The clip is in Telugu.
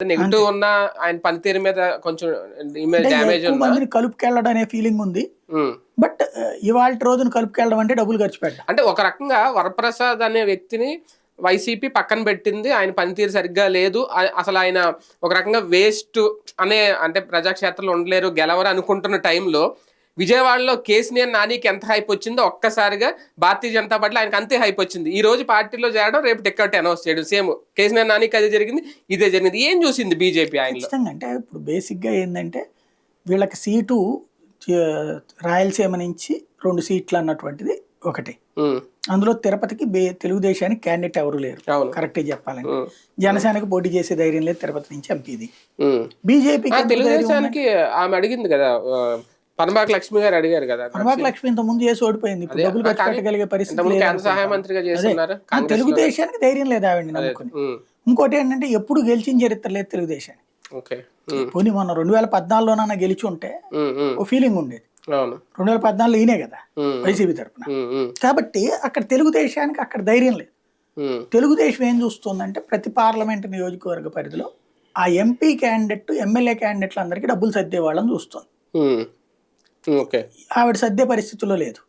నెగిటివ్ ఉన్న ఆయన పనితీరు మీద కొంచెం ఇమేజ్ డ్యామేజ్ మందిని కలుపుకెళ్ళడం అనే ఫీలింగ్ ఉంది. బట్ ఇవాళ రోజున కలుపుకెళ్ళడం అంటే డబ్బులు ఖర్చు పెట్టడం అంటే ఒక రకంగా వరప్రసాద్ అనే వ్యక్తిని వైసీపీ పక్కన పెట్టింది ఆయన పనితీరు సరిగ్గా లేదు అసలు ఆయన ఒక రకంగా వేస్ట్ అనే అంటే ప్రజాక్షేత్రంలో ఉండలేరు గెలవరు అనుకుంటున్న టైంలో విజయవాడలో కేసీఆర్ నానికి ఎంత హైప్ వచ్చిందో ఒక్కసారిగా భారతీయ జనతా పార్టీలో ఆయనకి అంతే హైప్ వచ్చింది. ఈ రోజు పార్టీలో చేరడం రేపు టికెట్ అనౌన్స్ చేయడం. సేమ్ కేసీఆర్ నానికి అదే జరిగింది ఇదే జరిగింది. ఏం చూసింది బీజేపీ ఖచ్చితంగా అంటే ఇప్పుడు బేసిక్గా ఏంటంటే వీళ్ళకి సీటు రాయలసీమ నుంచి రెండు సీట్లు అన్నటువంటిది ఒకటి. అందులో తిరుపతికి తెలుగుదేశానికి క్యాండిడేట్ ఎవరు లేరు. చెప్పాలంటే. ఉమ్, జనసేనకి పోటీ చేసే ధైర్యం లేదు తిరుపతి నుంచి ఎంపీది. ఆ, తెలుగుదేశానికి ఆమె అడిగింది కదా పనబాక లక్ష్మి గారు అడిగారు కదా పనబాక లక్ష్మి ఇంత ముందు చేసి ఓడిపోయింది. డబ్బులు ఖర్చు పెట్టగలిగే పరిస్థితి సహాయ మంత్రిగా చేస్తున్నారు. తెలుగుదేశానికి ధైర్యం లేదు నమ్ముకుని. ఉమ్, ఇంకోటి ఏంటంటే ఎప్పుడు గెలిచిన చరిత్ర లేదు తెలుగుదేశానికి. పోనీ మొన్న రెండు వేల పద్నాలుగులోనన్నా గెలిచి ఉంటే ఓ ఫీలింగ్ ఉండేది. రెండు వేల పద్నాలుగులో ఈయనే కదా వైసీపీ ఉమ్, కాబట్టి అక్కడ తెలుగుదేశానికి అక్కడ ధైర్యం లేదు. తెలుగుదేశం ఏం చూస్తుందంటే ప్రతి పార్లమెంట్ నియోజకవర్గ పరిధిలో ఆ ఎంపీ క్యాండిడేట్ ఎమ్మెల్యే క్యాండిడేట్లు అందరికీ డబ్బులు సర్దే వాళ్ళని చూస్తుంది ఆవిడ సర్దే పరిస్థితుల్లో లేదు.